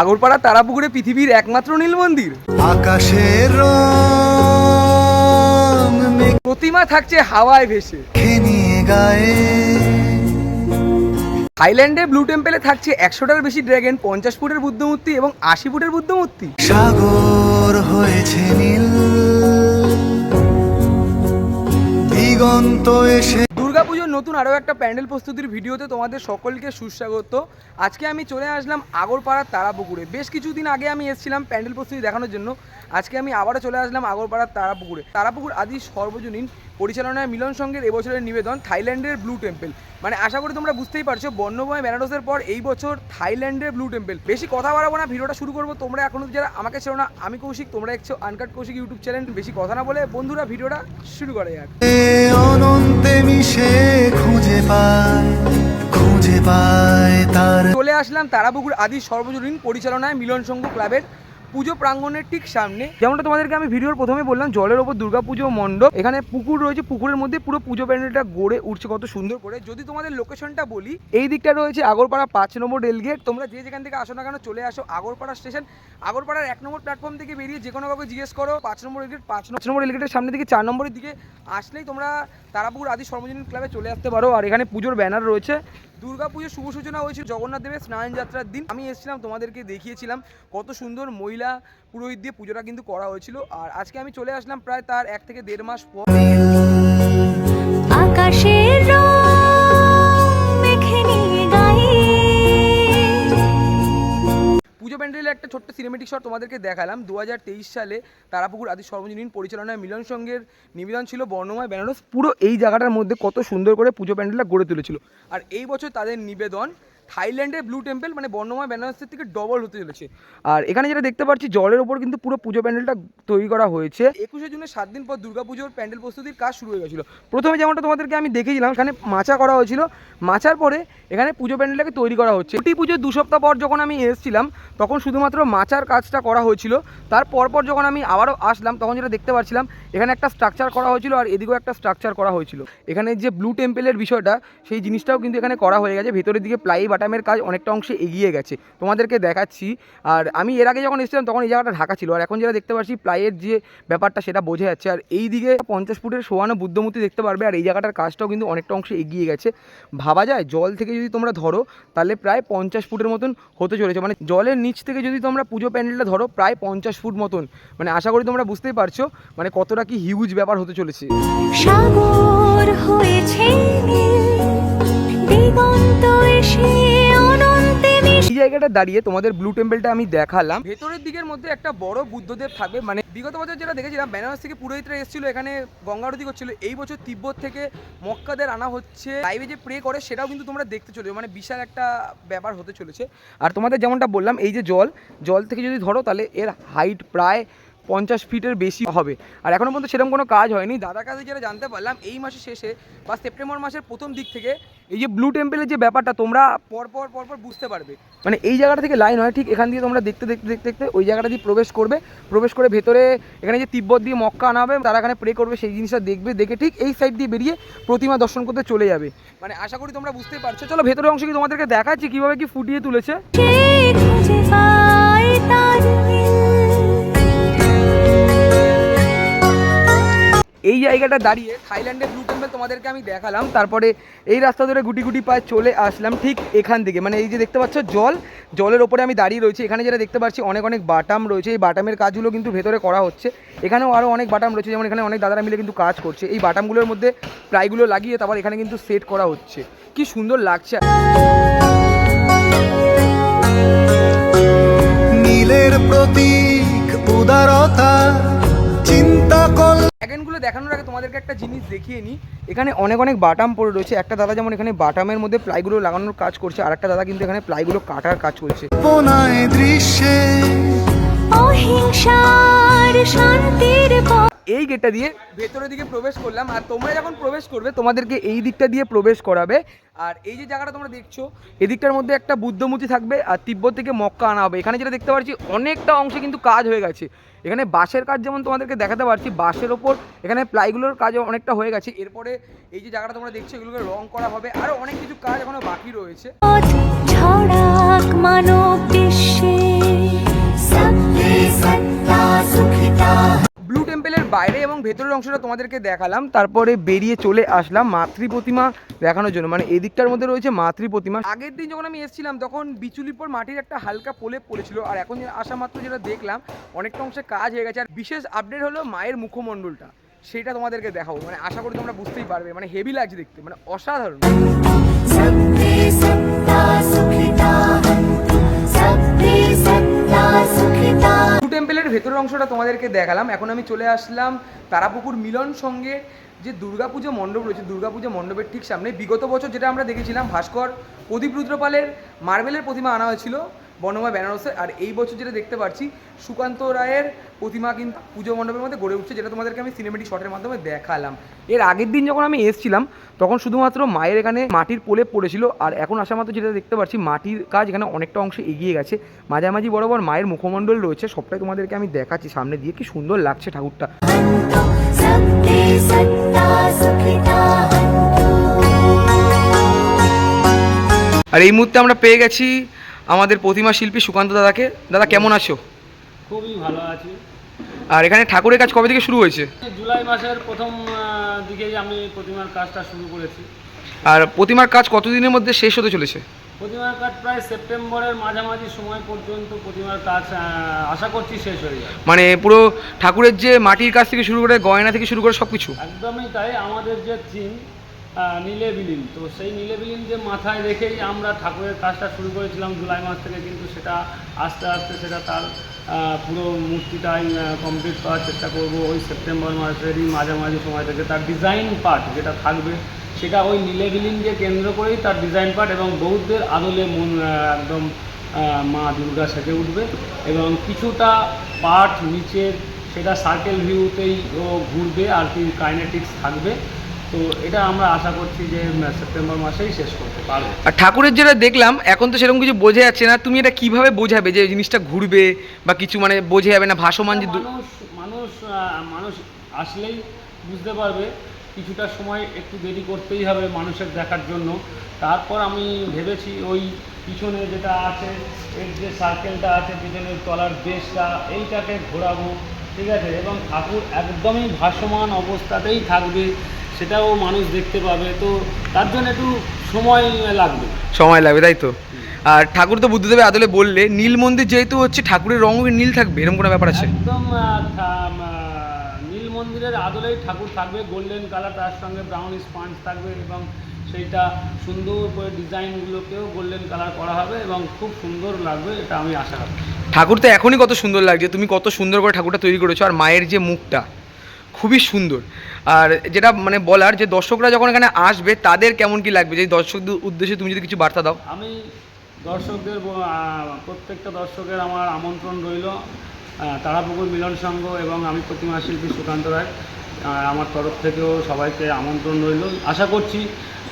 আগরপাড়া তারাপুকুরে পৃথিবীর একমাত্র নীল মন্দির। আকাশের রং প্রতিমা থাকছে হাওয়ায় ভেসে। থাইল্যান্ডে ব্লু টেম্পেলে থাকছে একশোটার বেশি ড্রাগন পঞ্চাশ ফুটের বুদ্ধমূর্তি এবং আশি ফুটের বুদ্ধমূর্তি। সাগর হয়েছে নীল। দিগন্ত এসে দুর্গাপুজোর নতুন আরও একটা প্যান্ডেল প্রস্তুতির ভিডিওতে তোমাদের সকলকে সুস্বাগত। আজকে আমি চলে আসলাম আগরপাড়ার তারাপুকুরে। বেশ কিছুদিন আগে আমি এসেছিলাম প্যান্ডেল প্রস্তুতি দেখানোর জন্য। আজকে আমি আবারও চলে আসলাম আগরপাড়ার তারাপুকুরে। তারাপুকুর আদি সর্বজনীন পরিচালনায় মিলন সঙ্গের এবছরের নিবেদন থাইল্যান্ডের ব্লু টেম্পল। মানে আশা করি তোমরা বুঝতেই পারছ বর্ণময় বেনারসের পর এই বছর থাইল্যান্ডের ব্লু টেম্পল। বেশি কথা বাড়াবো না, ভিডিওটা শুরু করব। তোমরা এখনও যারা আমাকে ছিল না, আমি কৌশিক, তোমরা দেখছ আনকাট কৌশিক ইউটিউব চ্যানেল। বেশি কথা না বলে বন্ধুরা ভিডিওটা শুরু করে যাক। আসলাম তারাপুকুর আদি সর্বজনীন পরিচালনায় মিলন সংঘ ক্লাবের পুজো প্রাঙ্গণের ঠিক সামনে। যেমনটা তোমাদেরকে আমি ভিডিওর প্রথমে বললাম, জলের ওপর দুর্গাপুজো মণ্ডপ। এখানে পুকুর রয়েছে, পুকুরের মধ্যে পুরো পুজো প্যান্ডেলটা গড়ে উঠছে কত সুন্দর করে। যদি তোমাদের লোকেশনটা বলি, এই দিকটা রয়েছে আগরপাড়া পাঁচ নম্বর রেলগেট তোমরা যে যেখান থেকে আসো না কেন, চলে আসো আগরপাড়া স্টেশন আগরপাড়ার এক নম্বর প্ল্যাটফর্ম থেকে বেরিয়ে যে কোনো কাউকে জিজ্ঞেস করো, পাঁচ নম্বর রেলগেট পাঁচ নম্বর রেলগেটের সামনে থেকে চার নম্বরের দিকে আসলেই তোমরা তারাপুর আদি সর্বজনীন ক্লাবে চলে আসতে পারো। আর এখানে পুজোর ব্যানার রয়েছে। দুর্গা পুজোর শুভ সূচনা হয়েছিল জগন্নাথ দেবের স্নান যাত্রার দিন। আমি এসেছিলাম, তোমাদেরকে দেখিয়েছিলাম কত সুন্দর মহিলা পুরোহিত দিয়ে পুজোটা কিন্তু করা হয়েছিল। আর আজকে আমি চলে আসলাম প্রায় তার এক থেকে দেড় মাস পর। আকাশের পুজো প্যান্ডেলের একটা ছোট্ট সিনেমেটিক শট তোমাদেরকে দেখালাম। দু হাজার তেইশ সালে তারাপুকুর আদি সর্বজনীন পরিচালনায় মিলন সঙ্গের নিবেদন ছিল বর্ণময় বেনারস। পুরো এই জায়গাটার মধ্যে কত সুন্দর করে পুজো প্যান্ডেলটা গড়ে তুলেছিল। আর এই বছর তাদের নিবেদন থাইল্যান্ডের ব্লু টেম্পল মানে বর্ণময় বেনারসের থেকে ডবল হতে চলেছে। আর এখানে যেটা দেখতে পাচ্ছি, জলের ওপর কিন্তু পুরো পুজো প্যান্ডেলটা তৈরি করা হয়েছে। একুশে জুনের সাত দিন পর দুর্গাপুজোর প্যান্ডেল প্রস্তুতির কাজ শুরু হয়ে গেছিল। প্রথমে যেমনটা তোমাদেরকে আমি দেখেছিলাম এখানে মাচা করা হয়েছিল। মাচার পরে এখানে পুজো প্যান্ডেলটাকে তৈরি করা হচ্ছে। ছুটি পুজোর দু সপ্তাহ পর যখন আমি এসেছিলাম, তখন শুধুমাত্র মাচার কাজটা করা হয়েছিল। তার পরপর যখন আমি আবারও আসলাম, তখন যেটা দেখতে পাচ্ছিলাম, এখানে একটা স্ট্রাকচার করা হয়েছিল আর এদিকেও একটা স্ট্রাকচার করা হয়েছিল। এখানে যে ব্লু টেম্পেলের বিষয়টা, সেই জিনিসটাও কিন্তু এখানে করা হয়ে গেছে। ভেতরের দিকে প্লাই বাটামের কাজ অনেকটা অংশে এগিয়ে গেছে। তোমাদেরকে দেখাচ্ছি। আর আমি এর আগে যখন এসেছিলাম তখন এই জায়গাটা ঢাকা ছিল। আর এখন যেটা দেখতে পাচ্ছি, প্লাইয়ের যে ব্যাপারটা সেটা বোঝা যাচ্ছে। আর এই দিকে পঞ্চাশ ফুটের সোয়ানো বুদ্ধমূর্তি দেখতে পারবে। আর এই জায়গাটার কাজটাও কিন্তু অনেকটা অংশে এগিয়ে গেছে। ভাবা যায়, জল থেকে যদি তোমরা ধরো, তাহলে প্রায় পঞ্চাশ ফুটের মতন হতে চলেছে। মানে জলের নিচ থেকে যদি তোমরা পুজো প্যান্ডেলটা ধরো, প্রায় পঞ্চাশ ফুট মতন। মানে আশা করি তোমরা বুঝতেই পারছ মানে কতটা কি হিউজ ব্যাপার হতে চলেছে। সাগর হয়েছে দিগন্ত এসে জায়গাটা দাঁড়িয়ে তোমাদের ব্লু টেম্পলটা আমি দেখালাম। ভেতরের দিকের মধ্যে একটা বড় বুদ্ধদেব থাকবে। মানে বিগত বছর যেটা দেখেছিলাম বেনারস থেকে পুরোহিতরা এসেছিল, এখানে গঙ্গা আরতি করছিল। এই বছর তিব্বত থেকে মক্কাদের আনা হচ্ছে। লাইভে যে প্রে করে, সেটাও কিন্তু তোমরা দেখতে চলেছো। মানে বিশাল একটা ব্যাপার হতে চলেছে। আর তোমাদের যেমনটা বললাম, এই যে জল জল থেকে যদি ধরো, তাহলে এর হাইট প্রায় পঞ্চাশ ফিটের বেশি হবে। আর এখনও পর্যন্ত সেরকম কোনো কাজ হয়নি। দাদার কাছে যেটা জানতে পারলাম, এই মাসের শেষে বা সেপ্টেম্বর মাসের প্রথম দিক থেকে এই যে ব্লু টেম্পেলের যে ব্যাপারটা, তোমরা পরপর পরপর বুঝতে পারবে। মানে এই জায়গাটা থেকে লাইন হয়, ঠিক এখান দিয়ে তোমরা দেখতে দেখতে দেখতে দেখতে ওই জায়গাটা দিয়ে প্রবেশ করবে। প্রবেশ করে ভেতরে এখানে যে তিব্বত দিয়ে মক্কা আনা হবে তারা এখানে প্রে করবে, সেই জিনিসটা দেখবে, দেখে ঠিক এই সাইড দিয়ে বেরিয়ে প্রতিমা দর্শন করতে চলে যাবে। মানে আশা করি তোমরা বুঝতেই পারছ। চলো ভেতরের অংশ কি তোমাদেরকে দেখাচ্ছি, কীভাবে কি ফুটিয়ে তুলেছে। এই জায়গাটা দাঁড়িয়ে থাইল্যান্ডের ব্লু টেম্পল তোমাদেরকে আমি দেখালাম, তারপরে এই রাস্তা ধরে গুটি গুটি পায়ে চলে আসলাম ঠিক এখান থেকে। মানে এই যে দেখতে পাচ্ছ জল, জলের ওপরে আমি দাঁড়িয়ে রয়েছি। এখানে যেটা দেখতে পাচ্ছি, অনেক অনেক বাটাম রয়েছে। এই বাটামের কাজগুলো কিন্তু ভেতরে করা হচ্ছে। এখানেও আরও অনেক বাটাম রয়েছে, যেমন এখানে অনেক দাদারা মিলে কিন্তু কাজ করছে। এই বাটামগুলোর মধ্যে প্লাইগুলো লাগিয়ে তারপর এখানে কিন্তু সেট করা হচ্ছে। কি সুন্দর লাগছে। নীলের প্রতীক, উদারতা, চিন্তা কল ড্রাগনগুলো দেখানোর আগে তোমাদেরকে একটা জিনিস দেখিয়ে নিই। এখানে অনেক অনেক বাটাম পড়ে রয়েছে। একটা দাদা যেমন এখানে বাটামের মধ্যে প্লাইগুলো লাগানোর কাজ করছে আর একটা দাদা কিন্তু এখানে প্লাইগুলো কাটার কাজ করছে। দৃশ্যে অহিংসার শান্তির পথ এই গেটটা দিয়ে ভেতরের দিকে প্রবেশ করলাম আর তোমরা যখন প্রবেশ করবে, তোমাদেরকে এই দিকটা দিয়ে প্রবেশ করাবে। আর এই যে জায়গাটা তোমরা দেখছ, এদিকটার মধ্যে একটা বুদ্ধমূর্তি থাকবে আর তিব্বত থেকে মক্কা আনা হবে। এখানে যেটা দেখতে পাচ্ছি, অনেকটা অংশে কিন্তু কাজ হয়ে গেছে। এখানে বাঁশের কাজ যেমন তোমাদেরকে দেখাতে পারছি, বাঁশের ওপর এখানে প্লাইগুলোর কাজ অনেকটা হয়ে গেছে। এরপরে এই যে জায়গাটা তোমরা দেখছ, এগুলোকে রং করা হবে। আরও অনেক কিছু কাজ এখনও বাকি রয়েছে। মানব বিশ্বে সত্যি সত্তা, সুখিতা বাইরে এবং ভেতরের অংশটা তোমাদেরকে দেখালাম, তারপরে বেরিয়ে চলে আসলাম মাতৃ প্রতিমা দেখানোর জন্য। মানে এদিকটার মধ্যে রয়েছে মাতৃ প্রতিমা। আগের দিন যখন আমি এসেছিলাম, তখন বিচুলির পর মাটির একটা হালকা পোলে পড়েছিল, আর এখন আসা মাত্র যেটা দেখলাম, অনেকটা অংশে কাজ হয়ে গেছে। আর বিশেষ আপডেট হলো মায়ের মুখমণ্ডলটা। সেটা তোমাদেরকে দেখাবো। মানে আশা করি তোমরা বুঝতেই পারবে। মানে হেভি লাগছে দেখতে। মানে অসাধারণ। সত্যি সত্যি টেম্পেলের ভেতরের অংশটা তোমাদেরকে দেখালাম। এখন আমি চলে আসলাম তারাপুকুর মিলন সঙ্গে যে দুর্গাপুজো মণ্ডপ রয়েছে, দুর্গাপুজো মণ্ডপের ঠিক সামনে। বিগত বছর যেটা আমরা দেখেছিলাম, ভাস্কর, প্রদীপ রুদ্রপালের মার্বেলের প্রতিমা আনা হয়েছিল। বনময় বেনারসের, আর এই বছর যেটা দেখতে পাচ্ছি, সুকান্ত রায়ের প্রতিমা কিন্তু পুজো মণ্ডপের মধ্যে গড়ে উঠছে, যেটা তোমাদেরকে আমি সিনেমেটিক শটের মাধ্যমে দেখালাম। এর আগের দিন যখন আমি এসেছিলাম, তখন শুধুমাত্র মায়ের এখানে মাটির প্রলেপ পড়েছিল, আর এখন আসা মাত্র যেটা দেখতে পাচ্ছি, মাটির কাজ এখানে অনেকটা অংশে এগিয়ে গেছে। মাঝামাঝি বরাবর মায়ের মুখমণ্ডল রয়েছে, সবটাই তোমাদেরকে আমি দেখাচ্ছি সামনে দিয়ে, কি সুন্দর লাগছে ঠাকুরটা। আর এই মুহূর্তে আমরা পেয়ে গেছি আমাদের প্রতিমা শিল্পী সুকান্ত দাদাকে। দাদা কেমন আছো? খুবই ভালো আছি। আর এখানে ঠাকুরের কাজ কবে থেকে শুরু হয়েছে? জুলাই মাসের প্রথম দিকেই আমি প্রতিমার কাজটা শুরু করেছি। আর প্রতিমার কাজ কতদিনের মধ্যে শেষ হতে চলেছে? প্রতিমার কাজ প্রায় সেপ্টেম্বরের মাঝামাঝি সময় পর্যন্ত প্রতিমার কাজ আশা করছি শেষ হয়ে যাবে। মানে পুরো ঠাকুরের যে মাটির কাজ থেকে শুরু করে গয়না থেকে শুরু করে সব কিছু একদমই তাই। আমাদের যে থিম নীলে বিলীন। তো সেই নীলে বিলীন যে মাথায় রেখেই আমরা ঠাকুরের কাজটা শুরু করেছিলাম জুলাই মাস থেকে, কিন্তু সেটা আস্তে আস্তে সেটা তার পুরো মূর্তিটাই কমপ্লিট করার চেষ্টা করব ওই সেপ্টেম্বর মাসেরই মাঝামাঝি সময় থেকে। তার ডিজাইন পার্ট যেটা থাকবে, সেটা ওই নীলে বিলীনকে কেন্দ্র করেই তার ডিজাইন পার্ট এবং বৌদ্ধের আদলে মন একদম মা দুর্গা সেজে উঠবে এবং কিছুটা পার্ট নিচের সেটা সার্কেল ভিউতেই ও ঘুরবে আর কি কাইনেটিক্স থাকবে। তো এটা আমরা আশা করছি যে সেপ্টেম্বর মাসেই শেষ করতে পারব। আর ঠাকুরের যেটা দেখলাম এখন তো সেরকম কিছু বোঝা যাচ্ছে না। তুমি এটা কীভাবে বোঝাবে যে জিনিসটা ঘুরবে বা কিছু মানে বোঝা যাবে না ভাসমান যে মানুষ মানুষ মানুষ আসলেই বুঝতে পারবে। কিছুটা সময় একটু দেরি করতেই হবে মানুষের দেখার জন্য। তারপর আমি ভেবেছি ওই পিছনে যেটা আছে এর যে সার্কেলটা আছে পিছনের তলার বেশটা এইটাকে ঘোরাবো ঠিক আছে? এবং ঠাকুর একদমই ভাসমান অবস্থাতেই থাকবে। সেটাও মানুষ দেখতে পাবে তো তার জন্য একটু সময় লাগবে। সময় লাগবে তাই তো? আর ঠাকুর তো বুদ্ধদেবের আদলে বললে নীল মন্দির যেহেতু হচ্ছে ঠাকুরের রঙ নীল থাকবে? এরকম কোনো ব্যাপার আছে? একদম নীল মন্দিরের আদলেই ঠাকুর থাকবে গোল্ডেন কালার তার সঙ্গে ব্রাউন স্পাঞ্জ থাকবে এবং সেইটা সুন্দর করে ডিজাইনগুলোকেও গোল্ডেন কালার করা হবে এবং খুব সুন্দর লাগবে এটা আমি আশা রাখি ঠাকুর তো এখনই কত সুন্দর লাগছে তুমি কত সুন্দর করে ঠাকুরটা তৈরি করেছ আর মায়ের যে মুখটা। খুবই সুন্দর। আর যেটা মানে বলার যে দর্শকরা যখন এখানে আসবে, তাদের কেমন কি লাগবে? যে দর্শকদের উদ্দেশ্যে তুমি যদি কিছু বার্তা দাও। আমি দর্শকদের প্রত্যেকটা দর্শকের আমার আমন্ত্রণ রইল। তারাপুকুর মিলন সংঘ এবং আমি প্রতিমা শিল্পী সুকান্ত রায়। আমার তরফ থেকেও সবাইকে আমন্ত্রণ রইল। আশা করছি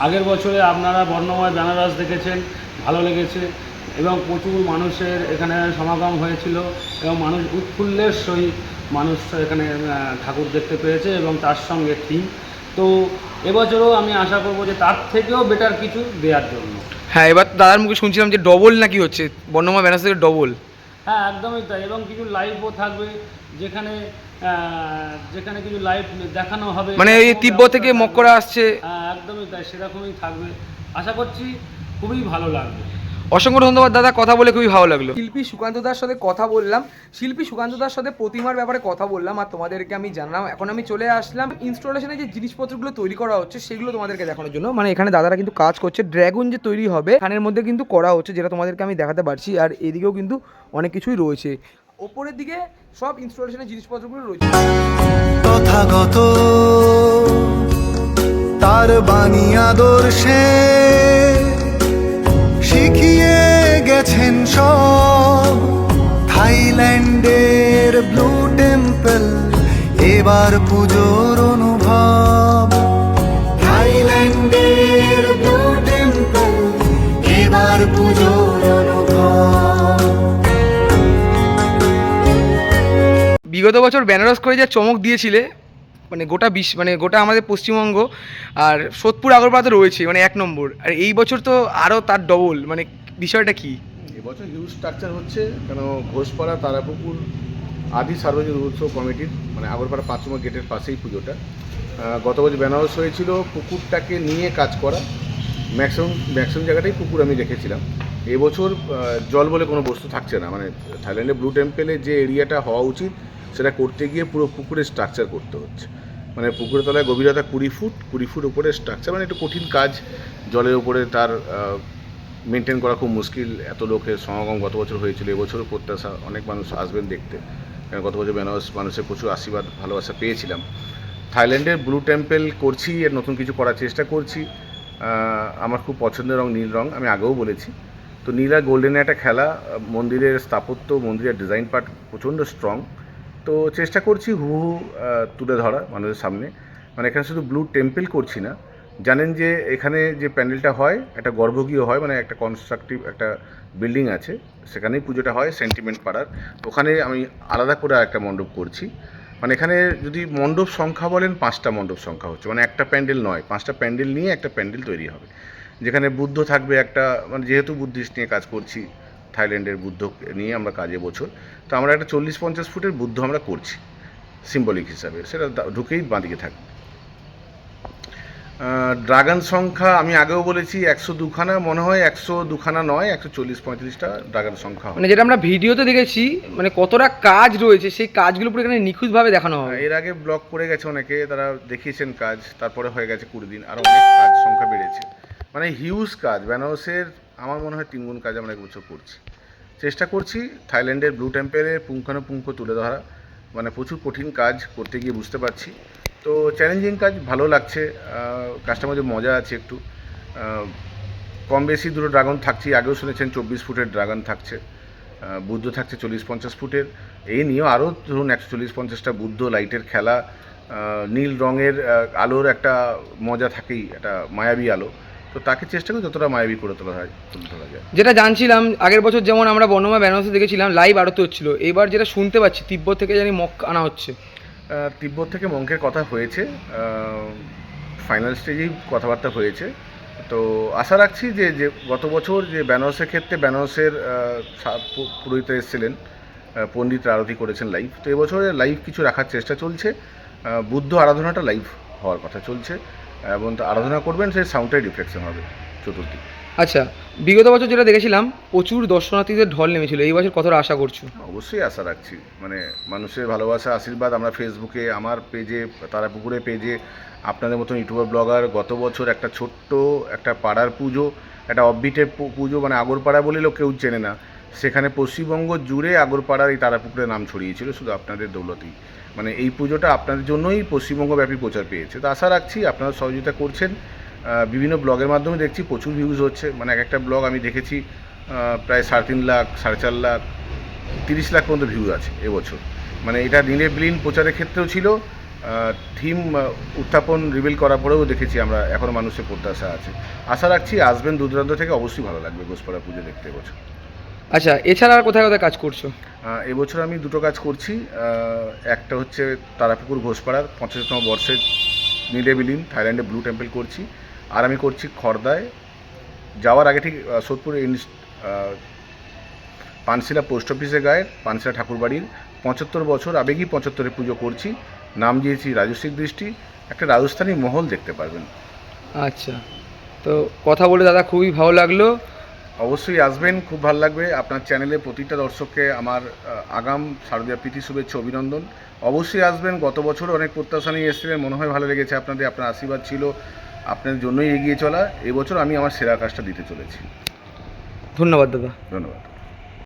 আগের বছরে আপনারা বর্ণময় বেনারস দেখেছেন, ভালো লেগেছে। এবং প্রচুর মানুষের এখানে সমাগম হয়েছিল এবং মানুষ উৎফুল্লের সহিত মানুষ এখানে ঠাকুর দেখতে পেয়েছে এবং তার সঙ্গে থিম। তো এবছরও আমি আশা করব যে তার থেকেও বেটার কিছু দেওয়ার জন্য। হ্যাঁ এবার দাদার মুখে শুনছিলাম যে ডবল নাকি হচ্ছে? বর্ণমা ব্যানার থেকে ডবল হ্যাঁ একদমই তাই এবং কিছু লাইভও থাকবে যেখানে যেখানে কিছু লাইভ দেখানো হবে। মানে এই তিব্বত থেকে থাকবে। আসছে। হ্যাঁ একদমই তাই সেরকমই থাকবে। আশা করছি খুবই ভালো লাগবে। অসংখ্য ধন্যবাদ দাদা কথা বলে খুবই ভালো লাগল। শিল্পী সুকান্ত দার সাথে কথা বললাম। শিল্পী সুকান্ত দার সাথে প্রতিমার ব্যাপারে কথা বললাম আর তোমাদেরকে আমি জানলাম। এখন আমি চলে আসলাম। ইনস্টলেশনে যে জিনিসপত্রগুলো তৈরি করা হচ্ছে সেগুলো তোমাদেরকে দেখানোর জন্য। মানে এখানে দাদারা কিন্তু কাজ করছে। ড্রাগন যে তৈরি হবে এখানের মধ্যে কিন্তু করা হচ্ছে যেটা তোমাদেরকে আমি দেখাতে পারছি। আর এদিকেও কিন্তু অনেক কিছুই রয়েছে। ওপরের দিকে সব ইনস্টলেশনের জিনিসপত্রগুলো রয়েছে। তথাগত তার বাণী আদর্শে গেছেন সব। থাইল্যান্ডের ব্লু টেম্পল, এবার পুজোর অনুভব। থাইল্যান্ডের ব্লু টেম্পল, এবার পুজোর অনুভব। বিগত বছর বেনারস করে যা চমক দিয়েছিলে মানে গোটা বিশ্ব মানে গোটা আমাদের পশ্চিমবঙ্গ আর সোদপুর আগরপাড়া তো রয়েছে মানে এক নম্বর। আর এই বছর তো আরও তার ডবল মানে বিষয়টা কি? এবছর হিউজ স্ট্রাকচার হচ্ছে, কেন ঘোষপাড়া, তারাপুকুর আদি সার্বজনীন উৎসব কমিটির মানে আগরপাড়া পাঁচ নম্বর গেটের পাশেই পুজোটা। গত বছর বেনারস হয়েছিল, পুকুরটাকে নিয়ে কাজ করা। ম্যাক্সিমাম ম্যাক্সিমাম জায়গাটাই পুকুর আমি রেখেছিলাম। এবছর জল বলে কোনো বস্তু থাকছে না। মানে থাইল্যান্ডে ব্লু টেম্পেলে যে এরিয়াটা হওয়া উচিত, সেটা করতে গিয়ে পুরো পুকুরের স্ট্রাকচার করতে হচ্ছে। মানে পুকুরের তলায় গভীরতা কুড়ি ফুট কুড়ি ফুট উপরে স্ট্রাকচার মানে একটু কঠিন কাজ। জলের উপরে তার মেনটেন করা খুব মুশকিল। এত লোকের সমাগম গত বছর হয়েছিল, এবছরও প্রত্যাশা, অনেক মানুষ আসবেন দেখতে। কারণ গত বছর বেনারস মানুষের প্রচুর আশীর্বাদ, ভালোবাসা পেয়েছিলাম। থাইল্যান্ডের ব্লু টেম্পেল করছি, এর নতুন কিছু করার চেষ্টা করছি। আমার খুব পছন্দের রং নীল রং, আমি আগেও বলেছি। তো নীল আর গোল্ডেনের একটা খেলা, মন্দিরের স্থাপত্য, মন্দিরের ডিজাইন পার্ট প্রচণ্ড স্ট্রং তো চেষ্টা করছি হু হু তুলে ধরা মানুষের সামনে। মানে এখানে শুধু ব্লু টেম্পেল করছি না জানেন যে এখানে যে প্যান্ডেলটা হয়, একটা গর্ভগৃহ হয় মানে একটা কনস্ট্রাকটিভ একটা বিল্ডিং আছে, সেখানেই পুজোটা হয় সেন্টিমেন্ট পাড়ার। ওখানে আমি আলাদা করে একটা মণ্ডপ করছি। মানে এখানে যদি মণ্ডপ সংখ্যা বলেন, পাঁচটা মণ্ডপ সংখ্যা হচ্ছে। মানে একটা প্যান্ডেল নয়, পাঁচটা প্যান্ডেল নিয়ে একটা প্যান্ডেল তৈরি হবে। যেখানে বুদ্ধ থাকবে একটা মানে যেহেতু বুদ্ধিস্ট নিয়ে কাজ করছি, থাইল্যান্ডের বুদ্ধ নিয়ে আমরা কাজে বছর। তো আমরা একটা চল্লিশ পঞ্চাশ ফুটের বুদ্ধ আমরা করছি সিম্বলিক হিসাবে। সেটা ঢুকেই বাঁদিকে থাকবে। ড্রাগন সংখ্যা আমি আগেও বলেছি একশো দুখানা মনে হয় একশো দুখানা নয় একশো চল্লিশ পঁয়ত্রিশটা ড্রাগন সংখ্যা মানে যেটা আমরা ভিডিওতে দেখেছি মানে কতটা কাজ রয়েছে সেই কাজগুলো পুরো এখানে নিখুঁতভাবে দেখানো হয় এর আগে ব্লক করে গেছে অনেকে তারা দেখিয়েছেন কাজ তারপরে হয়ে গেছে কুড়ি দিন আর অনেক কাজ সংখ্যা বেড়েছে। মানে হিউজ কাজ বেনারসের আমার মনে হয় তিনগুণ কাজ আমরা এক বছর করছি। চেষ্টা করছি থাইল্যান্ডের ব্লু টেম্পেলের পুঙ্খানুপুঙ্খ তুলে ধরা মানে প্রচুর কঠিন কাজ করতে গিয়ে বুঝতে পারছি। তো চ্যালেঞ্জিং কাজ, ভালো লাগছে। কাজটার মধ্যে মজা আছে একটু। কম বেশি দুটো ড্রাগন থাকছি। আগেও শুনেছেন চব্বিশ ফুটের ড্রাগন থাকছে। বুদ্ধ থাকছে চল্লিশ পঞ্চাশ ফুটের। এই নিয়েও আরও ধরুন একশো চল্লিশ পঞ্চাশটা বুদ্ধ লাইটের খেলা। নীল রঙের আলোর একটা মজা থাকেই, একটা মায়াবী আলো। তো তাকে চেষ্টা করি যতটা মায়াবী করে তোলা হয়, তুলে যায়। যেটা জানছিলাম, আগের বছর যেমন আমরা বর্ণমা বেনারসে দেখেছিলাম লাইভ আরতি হচ্ছিল। এবার যেটা শুনতে পাচ্ছি, তিব্বত থেকে জানি মক আনা হচ্ছে। তিব্বত থেকে মঙ্কের কথা হয়েছে ফাইনাল স্টেজেই কথাবার্তা হয়েছে। তো আশা রাখছি যে যে গত বছর যে বেনারসের ক্ষেত্রে বেনারসের পুরোহিত এসেছিলেন আহ, পণ্ডিত আরতি করেছেন লাইভ তো এবছরে লাইভ কিছু রাখার চেষ্টা চলছে। বুদ্ধ আরাধনাটা লাইভ হওয়ার কথা চলছে। এবং তা আরাধনা করবেন সেই সাউন্ডটাই রিফ্লেকশন হবে চতুর্দিক। আচ্ছা বিগত বছর যেটা দেখেছিলাম, প্রচুর দর্শনার্থীদের ঢল নেমেছিল। এই বছর কতটা আশা করছ? অবশ্যই আশা রাখছি। মানে মানুষের ভালোবাসা, আশীর্বাদ আমরা ফেসবুকে, আমার পেজে তারাপুকুরে পেজে, আপনাদের মতন ইউটিউবার, ব্লগার, গত বছর একটা ছোট্ট একটা পাড়ার পুজো, একটা অববিটের পুজো মানে আগরপাড়া বলেও কেউ চেনে না। সেখানে পশ্চিমবঙ্গ জুড়ে আগরপাড়ার এই তারাপুকুরের নাম ছড়িয়েছিল শুধু আপনাদের দৌলতেই। মানে এই পুজোটা আপনাদের জন্যই পশ্চিমবঙ্গব্যাপী প্রচার পেয়েছে। তো আশা রাখছি আপনারা সহযোগিতা করছেন। বিভিন্ন ব্লগের মাধ্যমে দেখছি প্রচুর ভিউজ হচ্ছে। মানে এক একটা ব্লগ আমি দেখেছি প্রায় সাড়ে তিন লাখ সাড়ে চার লাখ তিরিশ লাখ পর্যন্ত ভিউ আছে এবছর। মানে এটা নীলে বিলীন প্রচারের ক্ষেত্রেও ছিল থিম উত্থাপন রিভিল করার পরেও দেখেছি আমরা এখনও মানুষের প্রত্যাশা আছে। আশা রাখছি আসবেন দূর দূরান্ত থেকে অবশ্যই ভালো লাগবে ঘোষপাড়া পুজো দেখতে এবছর। আচ্ছা এছাড়া আর কোথায় কোথায় কাজ করছ? এবছর আমি দুটো কাজ করছি। একটা হচ্ছে তারাপুকুর ঘোষপাড়ার পঞ্চাশতম বর্ষের নীলে বিলীন থাইল্যান্ডে ব্লু টেম্পল করছি। আর আমি করছি খর্দায়। যাওয়ার আগে ঠিক সোদপুর পানশিলা পোস্ট অফিসের গায়ে পানশিলা ঠাকুরবাড়ির পঁচাত্তর বছর আবেগী পঁচাত্তরে পুজো করছি। নাম দিয়েছি রাজস্বিক দৃষ্টি। একটা রাজস্থানী মহল দেখতে পারবেন। আচ্ছা। তো কথা বলে দাদা খুবই ভালো লাগল। অবশ্যই আসবেন খুব ভালো লাগবে। আপনার চ্যানেলে প্রতিটা দর্শককে আমার আগাম শারদীয় প্রীতি শুভেচ্ছা অভিনন্দন। অবশ্যই আসবেন। গত বছর অনেক প্রত্যাশা নিয়ে এসেছিলেন। মনে হয় ভালো লেগেছে আপনাদের। আপনার আশীর্বাদ ছিল। আপনার জন্যই এগিয়ে চলা এবছর আমি আমার সেরা কাজটা দিতে চলেছি। ধন্যবাদ দাদা। ধন্যবাদ।